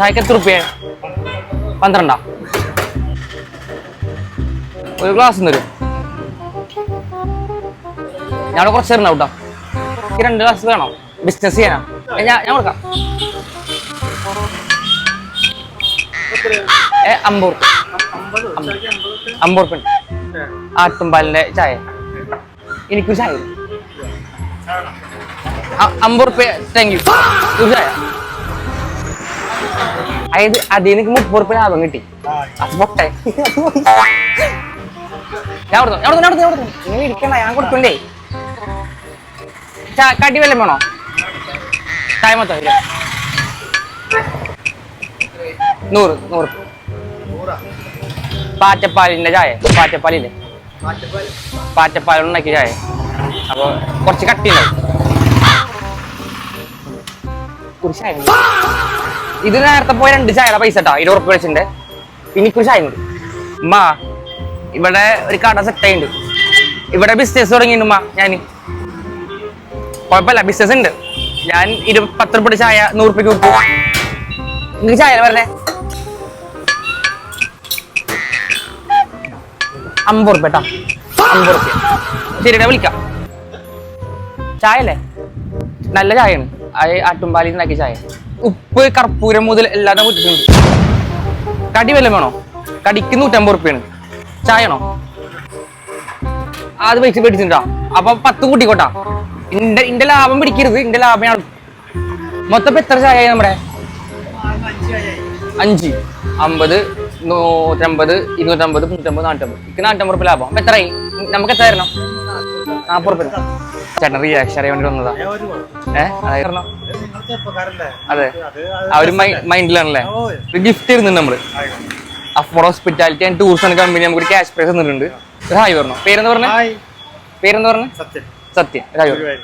ചായക്ക് എത്ര റുപ്യ പന്ത്രണ്ടാ. ഒരു ഗ്ലാസ് തരും. ഞാൻ കുറച്ച് തരണം കേട്ടോ. രണ്ട് ഗ്ലാസ് വേണം? ബിസിനസ് ചെയ്യാനാ. ഞാൻ ഞാൻ കൊടുക്കാം. ഏ അമ്പൂർ അമ്പൂർ പെൺ ആട്ടുംപാലിന്റെ ചായ. എനിക്കൊരു ചായ തരൂ. അ- അമ്പത് റുപ്യ താങ്ക് യു ഒരു ചായ. അതായത് അതിൽ എനിക്ക് മുപ്പത് റുപ്യ ലാഭം കിട്ടി. അത് പൊട്ടെ. ഞാൻ കൊടുത്തു ഞാൻ കൊടുത്തു ഞാൻ കൊടുത്തു നിങ്ങൾ ഇരിക്കണ്ട ഞാൻ കൊടുക്കണ്ടേ കടി വല്ലതും വേണോ? ചായ മൊത്തം. നൂറ് നൂറ്. പാറ്റപ്പാലിന്റെ ചായ പാറ്റപ്പാലില്ലേ? പാറ്റപ്പാൽ ഉണ്ടാക്കിയ ചായ. അപ്പൊ കുറച്ച് കട്ടി ഉണ്ടാവും ഒരു ചായ മതി. ഇത് നേരത്തെ പോയ രണ്ട് ചായയുടെ പൈസ കേട്ടോ ഇരുപത് ഉറപ്പ് വെച്ചിട്ടുണ്ട്. പിന്നെ ഒരു ചായ കൂടി ഉമ്മ ഇവിടെ ഒരു കട സെറ്റായിണ്ട് ഇവിടെ ബിസിനസ് തുടങ്ങിയിട്ടുണ്ട് ഉമ്മ ഞാൻ കുഴപ്പമില്ല ബിസിനസ് ഉണ്ട്. ഞാൻ ഇരു പത്ത് ഉറുപ്പ് ചായ നൂറ് ഉറുപ്പിക്ക് കൊടുത്തു. നിങ്ങൾക്ക് ചായ പറഞ്ഞേ? അമ്പത് ഉറുപ്പ കേട്ടോ അമ്പത് ഉറുപ്പ്യ ശരിടാ വിളിക്കാം. ചായ അല്ലേ? നല്ല ചായയാണ്. അത് ആട്ടുംപാലിൽ ഉണ്ടാക്കിയ ചായ. ഉപ്പ് കർപ്പൂരം മുതൽ എല്ലാം കുറ്റിട്ടുണ്ട് കടി വല്ലതും വേണോ? കടിക്ക് നൂറ്റമ്പത് ഉറുപ്പ്യാണ്. ചായണോ അത് പൈസ മേടിച്ചിട്ടുണ്ടോ? അപ്പൊ പത്ത് കൂട്ടിക്കോട്ടാ. ഇന്റെ ഇന്റെ ലാഭം പിടിക്കരുത്. ഇന്റെ ലാഭം മൊത്തം എത്ര ചായ നമ്മുടെ? അഞ്ച്. അമ്പത് നൂറ്റമ്പത് ഇരുന്നൂറ്റമ്പത് മുന്നൂറ്റമ്പത് നാനൂറ്റമ്പത്. ഇക്ക് നാനൂറ്റമ്പത് ലാഭം. അപ്പൊ എത്രയായി നമുക്ക് എത്ര തരണം? നാപ്പത് റുപ്യ ചേട്ടൻ റിയാക്ഷൻ അറിയാൻ വേണ്ടി വന്നതാ ഏഹ് അതായത് തരണം. അതെ. ആ മൈൻഡിലാണല്ലേ? ഒരു ഗിഫ്റ്റ് തരുന്നുണ്ട് നമ്മൾ. അഫോർഡ് ഹോസ്പിറ്റാലിറ്റി ആൻഡ് ടൂറിസം എന്ന കമ്പനി നമുക്ക് ക്യാഷ് പ്രൈസ് തന്നിട്ടുണ്ട്. ഹായ് പറഞ്ഞു. പേരെന്ന് പറഞ്ഞു? പേരെന്ന് പറഞ്ഞു? സത്യം സത്യം ഹായ് പറഞ്ഞു